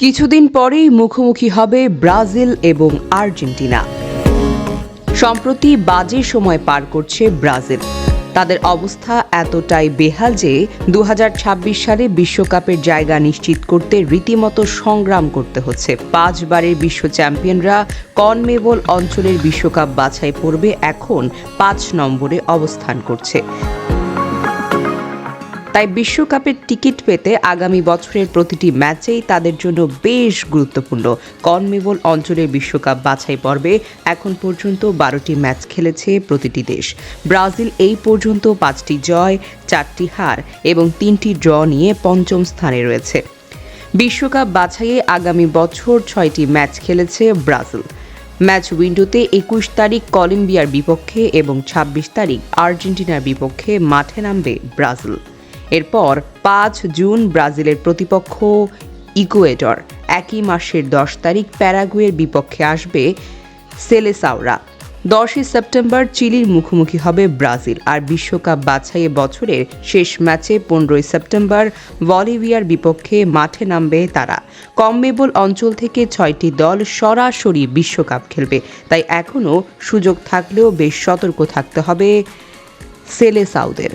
কিছুদিন পরেই মুখোমুখি হবে ব্রাজিল এবং আর্জেন্টিনা। সম্প্রতি বাজে সময় পার করছে ব্রাজিল। তাদের অবস্থা এতটাই বেহাল যে দু হাজার ছাব্বিশ সালে বিশ্বকাপের জায়গা নিশ্চিত করতে রীতিমতো সংগ্রাম করতে হচ্ছে। পাঁচবারের বিশ্ব চ্যাম্পিয়নরা কনমেবল অঞ্চলের বিশ্বকাপ বাছাই পড়বে এখন পাঁচ নম্বরে অবস্থান করছে। তাই বিশ্বকাপের টিকিট পেতে আগামী বছরের প্রতিটি ম্যাচেই তাদের জন্য বেশ গুরুত্বপূর্ণ। কনমেবল অঞ্চলের বিশ্বকাপ বাছাই পর্বে এখন পর্যন্ত বারোটি ম্যাচ খেলেছে প্রতিটি দেশ। ব্রাজিল এই পর্যন্ত পাঁচটি জয়, চারটি হার এবং তিনটি ড্র নিয়ে পঞ্চম স্থানে রয়েছে। বিশ্বকাপ বাছাইয়ে আগামী বছর ছয়টি ম্যাচ খেলেছে ব্রাজিল। ম্যাচ উইন্ডোতে একুশ তারিখ কলম্বিয়ার বিপক্ষে এবং ছাব্বিশ তারিখ আর্জেন্টিনার বিপক্ষে মাঠে নামবে ব্রাজিল। এরপর পাঁচ জুন ব্রাজিলের প্রতিপক্ষ ইকুয়েডর। একই মাসের দশ তারিখ প্যারাগুয়ের বিপক্ষে আসবে সেলেসাওরা। দশই সেপ্টেম্বর চিলির মুখোমুখি হবে ব্রাজিল, আর বিশ্বকাপ বাছাইয়ে বছরের শেষ ম্যাচে পনেরোই সেপ্টেম্বর বলিভিয়ার বিপক্ষে মাঠে নামবে তারা। কমমেবল অঞ্চল থেকে ছয়টি দল সরাসরি বিশ্বকাপ খেলবে, তাই এখনও সুযোগ থাকলেও বেশ সতর্ক থাকতে হবে সেলেসাউদের